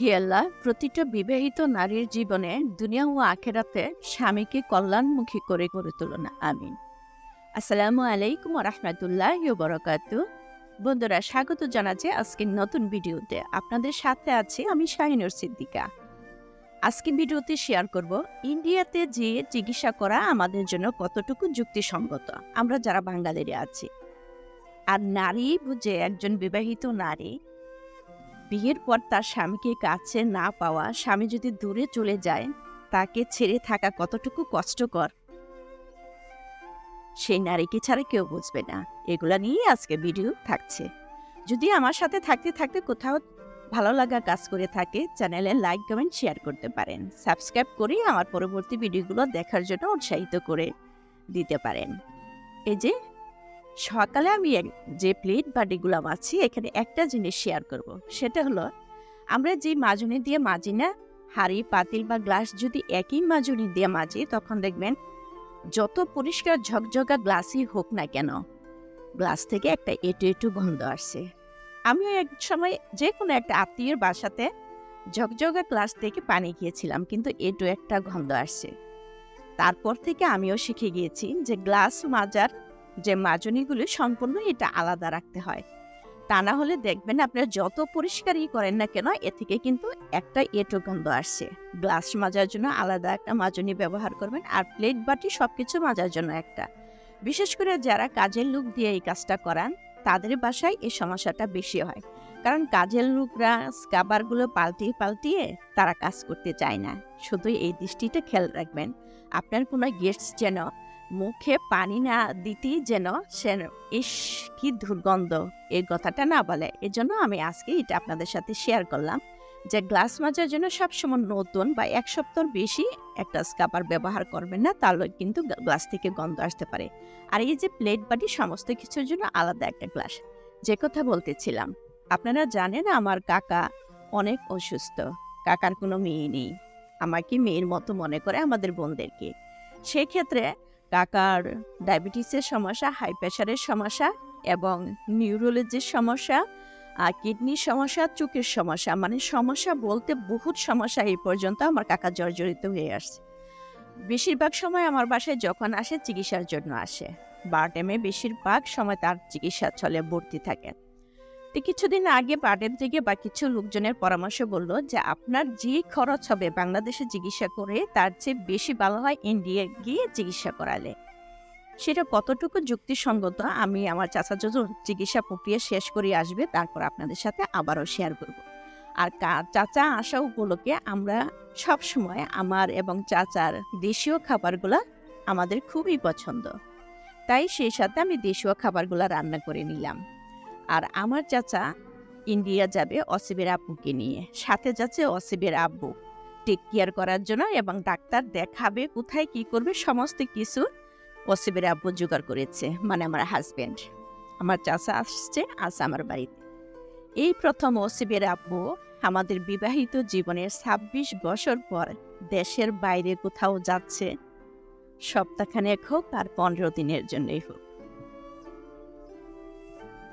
হে আল্লাহ প্রতিটা বিবাহিত নারীর জীবনে দুনিয়া ও আখেরাতে স্বামীকে কল্যাণমুখী করে গড়ে তুলনা আমিন। আসসালামু আলাইকুম রহমতুল্লাহ বরকাত। বন্ধুরা, স্বাগত জানাচ্ছি আজকের নতুন ভিডিওতে। আপনাদের সাথে আছি আমি শাহিনুর সিদ্দিকা। আজকে ভিডিওতে শেয়ার করব, ইন্ডিয়াতে যে চিকিৎসা করা আমাদের জন্য কতটুকু যুক্তিসঙ্গত। আমরা যারা বাঙালিরা আছি আর নারী বুঝে একজন বিবাহিত নারী, বিয়ের পর তার স্বামীকে কাছে না পাওয়া, স্বামী যদি দূরে চলে যায়, তাকে ছেড়ে থাকা কতটুকু কষ্টকর? সেই নারীকে ছাড়া কেউ বুঝবে না। এগুলা নিয়ে আজকে ভিডিও থাকছে। যদি আমার সাথে থাকতে থাকতে কোথাও ভালো লাগা কাজ করে থাকে, চ্যানেলে লাইক, কমেন্ট, শেয়ার করতে পারেন। সাবস্ক্রাইব করে আমার পরবর্তী ভিডিওগুলো দেখার জন্য উৎসাহিত করে দিতে পারেন। এই যে সকালে আমি যে প্লেট বা বাটিগুলো মাছি এখানে একটা জিনিস শেয়ার করব। সেটা হলো, আমরা যে মাজুনি দিয়ে মাজি না, হাঁড়ি, পাতিল বা গ্লাস যদি একই মাজুনি দিয়ে মাজি, তখন দেখবেন যত পরিষ্কার ঝকঝকা গ্লাসই হোক না কেন গ্লাস থেকে একটা এটু এটু গন্ধ আসছে। আমিও এক সময় যে কোনো একটা আত্মীয়ের বাসাতে ঝকঝকা গ্লাস থেকে পানি খেয়েছিলাম, কিন্তু এটু একটা গন্ধ আসছে। তারপর থেকে আমিও শিখে গিয়েছি যে গ্লাস মাজার যে মাজনিগুলি সম্পূর্ণ এটা আলাদা রাখতে হয়। তা না হলে দেখবেন আপনারা যত পরিষ্কারই করেন না কেন, এ থেকে কিন্তু একটা এটো গন্ধ আসছে। গ্লাস মাজার জন্য আলাদা একটা মাজনি ব্যবহার করবেন আর প্লেট, বাটি সব কিছু মাজার জন্য একটা। বিশেষ করে যারা কাজের লোক দিয়ে এই কাজটা করান, তাদের বাসায় এই সমস্যাটা বেশি হয়। কারণ কাজের লোকরা স্কাবারগুলো পাল্টিয়ে পাল্টিয়ে তারা কাজ করতে চায় না। শুধু এই দৃষ্টিটা খেয়াল রাখবেন। আপনার কোনো গেস্ট যেন মুখে পানি না দিতেই যেন সে ইস, কি দুর্গন্ধ। এই কথাটা না বলে। এজন্য আমি আজকে এটা আপনাদের সাথে শেয়ার করলাম যে গ্লাস মাজার জন্য সবসময় নতুন বা এক সপ্তাহ বেশি একটা স্কাপার ব্যবহার করবেন না, তাহলে কিন্তু গ্লাস থেকে গন্ধ আসতে পারে। আর এই যে প্লেট বাটি সমস্ত কিছুর জন্য আলাদা একটা গ্লাস যে কথা বলতেছিলাম, আপনারা জানেন আমার কাকা অনেক অসুস্থ। কাকার কোনো মেয়ে নেই। আমাকে মেয়ের মতো মনে করে আমাদের বোনদেরকে? সেই কাকার ডায়াবেটিসের সমস্যা হাই প্রেশারের সমস্যা এবং নিউরোলজির সমস্যা আর কিডনির সমস্যা, চোখের সমস্যা। মানে সমস্যা বলতে বহুত সমস্যা এই পর্যন্ত আমার কাকা জর্জরিত হয়ে আসছে। বেশিরভাগ সময় আমার বাসায় যখন আসে, চিকিৎসার জন্য আসে। বার বারডেমে বেশিরভাগ সময় তার চিকিৎসা চলে ভর্তি থাকে। তো কিছুদিন আগে বার্ডেন থেকে বা কিছু লোকজনের পরামর্শ বলল যে, আপনার যে খরচ হবে বাংলাদেশে চিকিৎসা করে, তার চেয়ে বেশি ভালো হয় ইন্ডিয়া গিয়ে চিকিৎসা করালে। সেটা কতটুকু যুক্তিসঙ্গত, আমি আমার চাচা যখন চিকিৎসা প্রক্রিয়া শেষ করে আসবে, তারপর আপনাদের সাথে আবারও শেয়ার করব। আর চাচা আসা উপলক্ষে আমরা সব সময় আমার এবং চাচার দেশীয় খাবারগুলো আমাদের খুবই পছন্দ। তাই সেই সাথে আমি দেশীয় খাবারগুলো রান্না করে নিলাম। আর আমার চাচা ইন্ডিয়া যাবে অসিবের আব্বুকে নিয়ে। সাথে যাচ্ছে অসিবের আব্বু। টেক কেয়ার করার জন্য এবং ডাক্তার দেখাবে কোথায় কি করবে, সমস্ত কিছু অসিবের আব্বু জোগাড় করেছে মানে আমার হাজব্যান্ড আমার চাচা আসছে, আজ আমার বাড়িতে। এই প্রথম অসিবের আব্বু আমাদের বিবাহিত জীবনের ছাব্বিশ বছর পর দেশের বাইরে কোথাও যাচ্ছে, সপ্তাহখানেক হোক আর পনেরো দিনের জন্যই হোক।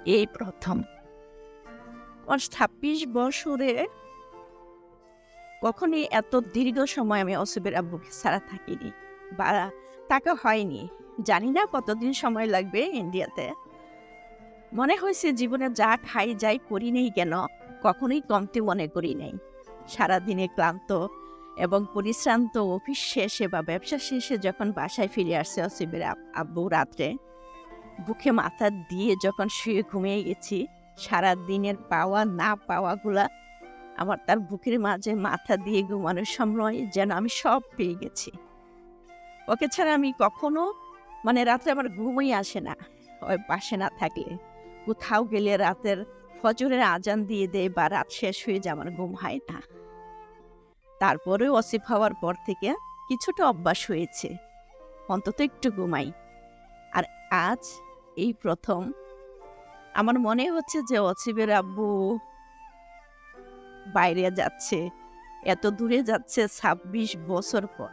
এই প্রথম। ছাব্বিশ বছরে কখনই এত দীর্ঘ সময় আমি অসুবের আব্বুকে ছাড়া থাকিনি বা তাকে হয়নি। জানি না কতদিন সময় লাগবে ইন্ডিয়াতে। মনে হয়েছে জীবনে যা খাই, যাই করি নেই কেন, কখনোই কমতে মনে করি নাই। সারাদিনে ক্লান্ত এবং পরিশ্রান্ত অফিস শেষে বা ব্যবসা শেষে যখন বাসায় ফিরে আসছে অসিবের আব্বু রাত্রে বুকে মাথা দিয়ে যখন শুয়ে ঘুমিয়ে গেছি সারা দিনের পাওয়া না পাওয়াগুলা আমার তার বুকের মাঝে মাথা দিয়ে ঘুমানোর সময় যেন আমি সব পেয়ে গেছি। ওকে ছাড়া আমি কখনো মানে রাত্রে আমার ঘুমই আসে না, ওই পাশে না থাকলে। কোথাও গেলে রাতের ফজরের আজান দিয়ে দেয় বা রাত শেষ হয়ে যায়, আমার ঘুম হয় না। তারপরেও অসিফ হওয়ার পর থেকে কিছুটা অভ্যাস হয়েছে। অন্তত একটু ঘুমাই। আজ এই প্রথম। আমার মনে হচ্ছে যে অসিবের আব্বু বাইরে যাচ্ছে, এত দূরে যাচ্ছে ছাব্বিশ বছর পর।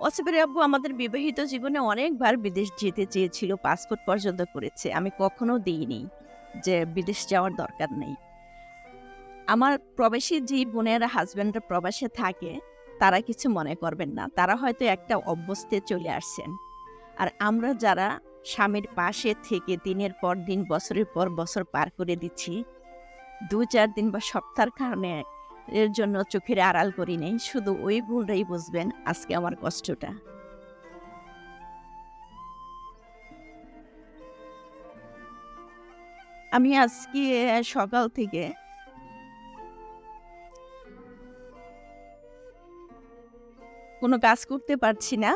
অসিবের আব্বু আমাদের বিবাহিত জীবনে অনেকবার বিদেশ যেতে চেয়েছিল, পাসপোর্ট পর্যন্ত করেছে। আমি কখনো দিইনি যে বিদেশ যাওয়ার দরকার নেই। আমার প্রবাসী যে বোনেরা হাজব্যান্ডরা প্রবাসে থাকে, তারা কিছু মনে করবেন না। তারা হয়তো একটা অভ্যস্তে চলে আসছেন। আর আমরা যারা স্বামীর পাশে থেকে দিনের পর দিন, বছরের পর বছর পার করে দিচ্ছি। দু চার দিন বা সপ্তাহের কারণে এর জন্য চোখের আড়াল করি নেই, শুধু ওই ভুলটাই বুঝবেন আজকে আমার কষ্টটা। আমি আজকে সকাল থেকে কোনো কাজ করতে পারছি না।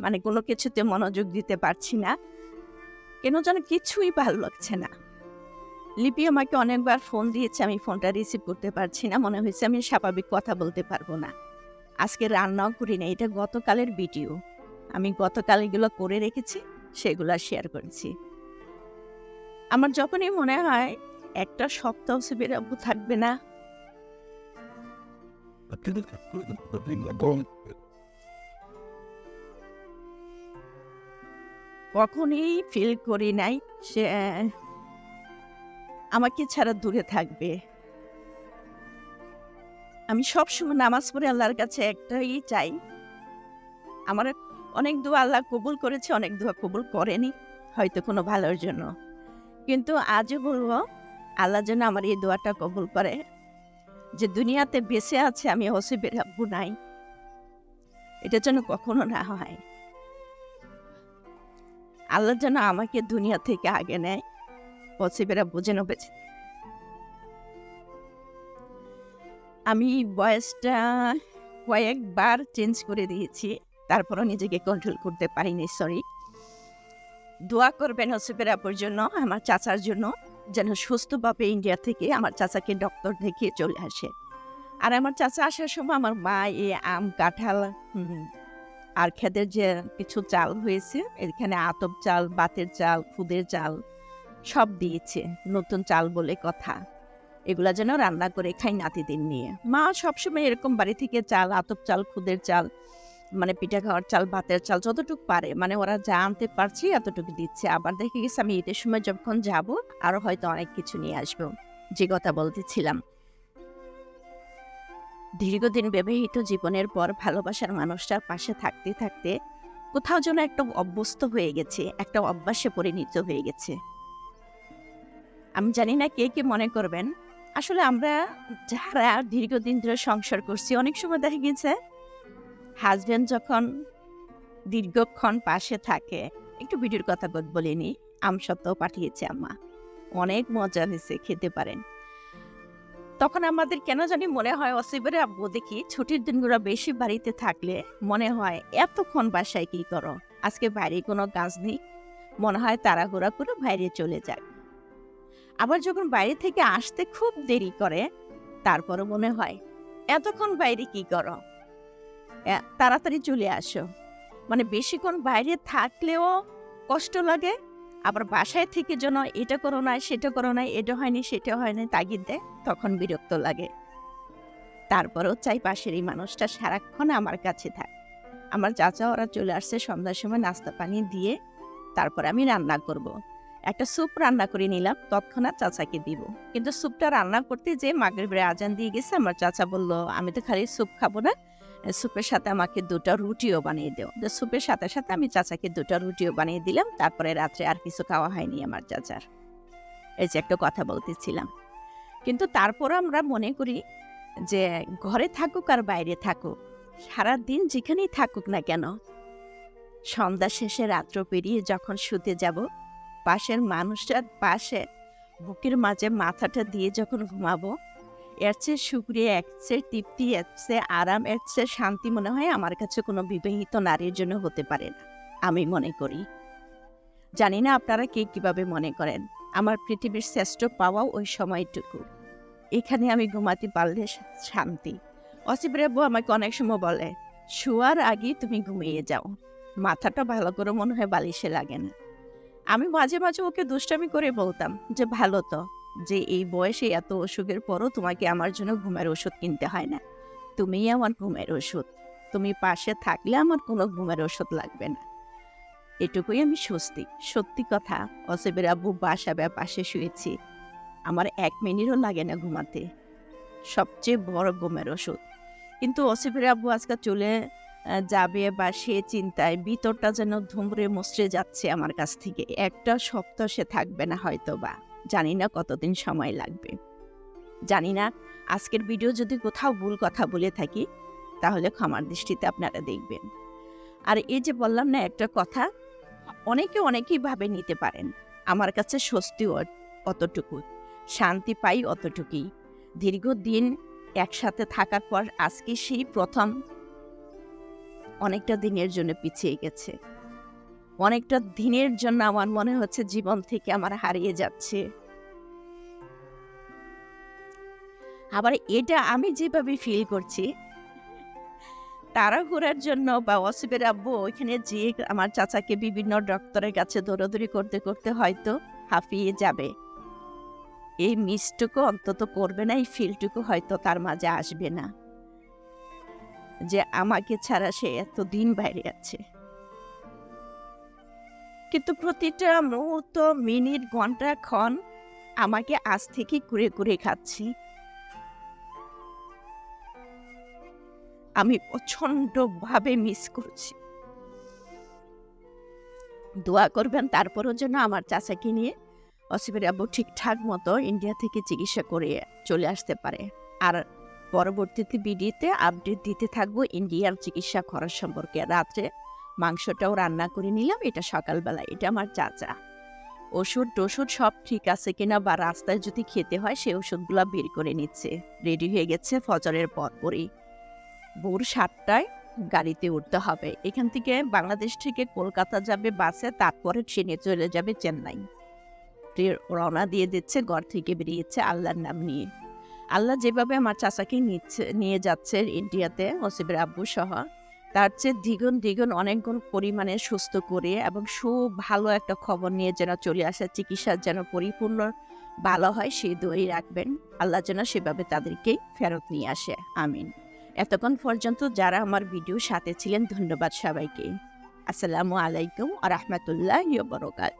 মানে কোনো কিছুতে মনোযোগ দিতে পারছি না। কেন যেন কিছুই ভালো লাগছে না। লিপি আমাকে অনেকবার ফোন দিয়েছে, আমি ফোনটা রিসিভ করতে পারছি না। মনে হয়েছে আমি স্বাভাবিক কথা বলতে পারব না। আজকে রান্নাও করি না এটা গতকালের ভিডিও আমি গতকাল এগুলো করে রেখেছি, সেগুলো শেয়ার করেছি। আমার যখনই মনে হয় একটা সপ্তাহ সে বেরাবো থাকবে না। কখনই ফিল করি নাই সে আমাকে ছাড়া দূরে থাকবে। আমি সবসময় নামাজ পড়ে আল্লাহর কাছে একটাই চাই। আমার অনেক দোয়া আল্লাহ কবুল করেছে, অনেক দোয়া কবুল করেনি, হয়তো কোনো ভালোর জন্য। কিন্তু আজও বলব, আল্লাহ যেন আমার এই দোয়াটা কবুল করে, যে দুনিয়াতে বেঁচে আছে, আমি হসিবের আব্বু নাই। এটা যেন কখনো না হয়। আল্লাহ যেন আমাকে দুনিয়া থেকে আগে নেয়। হসিবের আব্বু যেন বেঁচে আমি বয়সটা কয়েকবার চেঞ্জ করে দিয়েছি, তারপরও নিজেকে কন্ট্রোল করতে পারিনি সরি দোয়া করবেন হসিবের আপুর জন্য, আমার চাচার জন্য, যেন সুস্থভাবে ইন্ডিয়া থেকে আমার চাচাকে ডক্টর দেখিয়ে চলে আসে। আর আমার চাচা আসার সময় আমার মা, এ, আম, কাঁঠাল আর খেদের যে কিছু চাল হয়েছে, এখানে আতপ চাল, বাতের চাল, খুদের চাল, সব দিয়েছে, নতুন চাল বলে কথা। এগুলা যেন রান্না করে খাই নাতিদের নিয়ে। মা সবসময় এরকম বাড়ি থেকে চাল, আতপ চাল, খুদের চাল মানে পিঠা খাওয়ার চাল ভাতের চাল, যতটুকু পারে মানে ওরা যা আনতে পারছে এতটুকু দিচ্ছে। আবার দেখে গেছে আমি ঈদের সময় যখন যাব, আরও হয়তো অনেক কিছু নিয়ে আসব। যে কথা বলতেছিলাম। দীর্ঘদিন ব্যবহৃত জীবনের পর ভালোবাসার মানুষটার পাশে থাকতে থাকতে কোথাও যেন একটা অভ্যস্ত হয়ে গেছে, একটা অভ্যাসে পরিণত হয়ে গেছে। আমি জানি না কে কে মনে করবেন। আসলে আমরা যারা দীর্ঘদিন ধরে সংসার করছি, অনেক সময় দেখা গেছে হাজব্যান্ড যখন দীর্ঘক্ষণ পাশে থাকে, একটু ভিডিওর কথা বল- বলিনি, আমসত্ত্বেও পাঠিয়েছে আম্মা। অনেক মজা হয়েছে, খেতে পারেন। তখন আমাদের কেন জানি মনে হয় অসিবের আব্বু দেখি ছুটির দিনগুলো বেশি বাড়িতে থাকলে মনে হয় এতক্ষণ বাসায় কি করো? আজকে বাইরে কোনো কাজ নেই। মনে হয় তাড়াহুড়া করে বাইরে চলে যায় আবার যখন বাইরে থেকে আসতে খুব দেরি করে, তারপরও মনে হয় এতক্ষণ বাইরে কি করো? তাড়াতাড়ি চলে আসো। মানে বেশিক্ষণ বাইরে থাকলেও কষ্ট লাগে? আবার বাসায় থেকে যেন এটা করো না সেটা করো না এটা হয়নি, সেটা হয়নি তাগিদ দেয়, তখন বিরক্ত লাগে। তারপরেও চাই পাশের এই মানুষটা সারাক্ষণ আমার কাছে থাক। আমার চাচা ওরা চলে আসছে সন্ধ্যার সময় নাস্তা পানি দিয়ে, তারপর আমি রান্না করব। একটা স্যুপ রান্না করে নিলাম, তৎক্ষণাৎ চাচাকে দিব। কিন্তু স্যুপটা রান্না করতে যে মাগরিবের আজান দিয়ে গেছে, আমার চাচা বলল, আমি তো খালি স্যুপ খাব না স্যুপের সাথে আমাকে দুটো রুটিও বানিয়ে দেও। তো স্যুপের সাথে সাথে আমি চাচাকে দুটো রুটিও বানিয়ে দিলাম, তারপরে রাত্রে আর কিছু খাওয়া হয়নি আমার চাচার। এই যে একটা কথা বলতেছিলাম। কিন্তু তারপর আমরা মনে করি যে ঘরে থাকুক আর বাইরে থাকুক সারা দিন যেখানেই থাকুক না কেন, সন্ধ্যা শেষে রাত্র পেরিয়ে যখন শুতে যাব, পাশের মানুষটার পাশে, বুকের মাঝে মাথাটা দিয়ে যখন ঘুমাবো এর চেয়ে সুক্রিয়া চেয়ে তৃপ্তি, এর চেয়ে আরাম, এর চেয়ে শান্তি মনে হয় আমার কাছে কোনো বিবাহিত নারীর জন্য হতে পারে না, আমি মনে করি। জানি না আপনারা কে কীভাবে মনে করেন, আমার পৃথিবীর শ্রেষ্ঠ পাওয়াও ওই সময়টুকু। এখানে আমি ঘুমাতে পারলে শান্তি। অসিফের আব্বু আমাকে অনেক সময় বলে, শোয়ার আগে তুমি ঘুমিয়ে যাও। মাথাটা ভালো করে মনে হয় বালিশে লাগে না। আমি মাঝে মাঝে ওকে দুষ্টামি করে বলতাম যে, ভালো তো। যে এই বয়সে এত অসুখের পরও তোমাকে আমার জন্য ঘুমের ওষুধ কিনতে হয় না। তুমিই আমার ঘুমের ওষুধ। তুমি পাশে থাকলে আমার কোনো ঘুমের ওষুধ লাগবে না। এটুকুই আমি স্বস্তি। সত্যি কথা, অসেবের আব্বু বাসা পাশে শুয়েছি। আমার এক মিনিটও লাগে না ঘুমাতে। সবচেয়ে বড় ঘুমের ওষুধ। কিন্তু অসিফের আব্বু আজকে চলে যাবে বা সে চিন্তায় ভিতরটা যেন ধুমরে মুচড়ে যাচ্ছে আমার কাছ থেকে। একটা সপ্তাহ সে থাকবে না হয়তো বা জানি না কতদিন সময় লাগবে। জানি না, আজকের ভিডিও যদি কোথাও ভুল কথা বলে থাকি, তাহলে ক্ষমার দৃষ্টিতে আপনারা দেখবেন। আর এই যে বললাম না একটা কথা, অনেকে অনেকেই ভাবে নিতে পারেন, আমার কাছে স্বস্তি অতটুকু, শান্তি পাই অতটুকুই। দীর্ঘদিন একসাথে থাকার পর আজকে সেই প্রথম অনেকটা দিনের জন্য পিছিয়ে গেছে। অনেকটা দিনের জন্য আমার মনে হচ্ছে জীবন থেকে আমার হারিয়ে যাচ্ছে। আবার এটা আমি যেভাবে ফিল করছি, তাড়াহুড়ার জন্য বা অসিবের আব্বু ওইখানে যে আমার চাচাকে বিভিন্ন ডক্টরের কাছে দৌড়াদৌড়ি করতে করতে হয়তো হাঁপিয়ে যাবে। এই মিসটুকু অন্তত করবে না, এই ফিলটুকু হয়তো তার মাঝে আসবে না। যে আমাকে ছাড়া সে এত দিন বাইরে আছে। কিন্তু প্রতিটা মুহূর্ত, মিনিট, ঘণ্টা, ক্ষণ আমাকে আজ থেকে কুড়ে কুড়ে খাচ্ছি। আমি প্রচন্ডভাবে মিস করছি। দোয়া করবেন তারপরও যেন আমার চাচাকে নিয়ে অসিফের আব্বু ঠিকঠাক মতো ইন্ডিয়া থেকে চিকিৎসা করে চলে আসতে পারে। আর পরবর্তীতে ভিডিওতে আপডেট দিতে থাকব ইন্ডিয়ার চিকিৎসা খরচ সম্পর্কে। রাত্রে মাংসটাও রান্না করে নিলাম, এটা সকালবেলা এটা আমার চাচা। ওষুধ টষুধ সব ঠিক আছে কিনা বা রাস্তায় যদি খেতে হয়, সে ওষুধগুলো বের করে নিচ্ছে। রেডি হয়ে গেছে ফজরের পরপরই ভোর সাতটায় গাড়িতে উঠতে হবে। এখান থেকে বাংলাদেশ থেকে কলকাতা যাবে বাসে, তারপরে ট্রেনে চলে যাবে চেন্নাই। রওনা দিয়ে দিচ্ছে, ঘর থেকে বেরিয়েছে আল্লাহর নাম নিয়ে। আল্লাহ যেভাবে আমার চাচাকে নিচ্ছে, নিয়ে যাচ্ছে, ইন্ডিয়াতে ওসিবের আব্বু সহ তার চেয়ে দ্বিগুণ দ্বিগুণ অনেকগুণ পরিমাণে সুস্থ করে এবং সু ভালো একটা খবর নিয়ে যেন চলে আসে, চিকিৎসা যেন পরিপূর্ণ ভালো হয়, সেই দই রাখবেন। আল্লাহ যেন সেভাবে তাদেরকে ফেরত নিয়ে আসে। আমিন। এতক্ষণ পর্যন্ত যারা আমার ভিডিও সাথে ছিলেন, ধন্যবাদ সবাইকে। আসসালামু আলাইকুম আ রহমতুল্লাহ বরকাত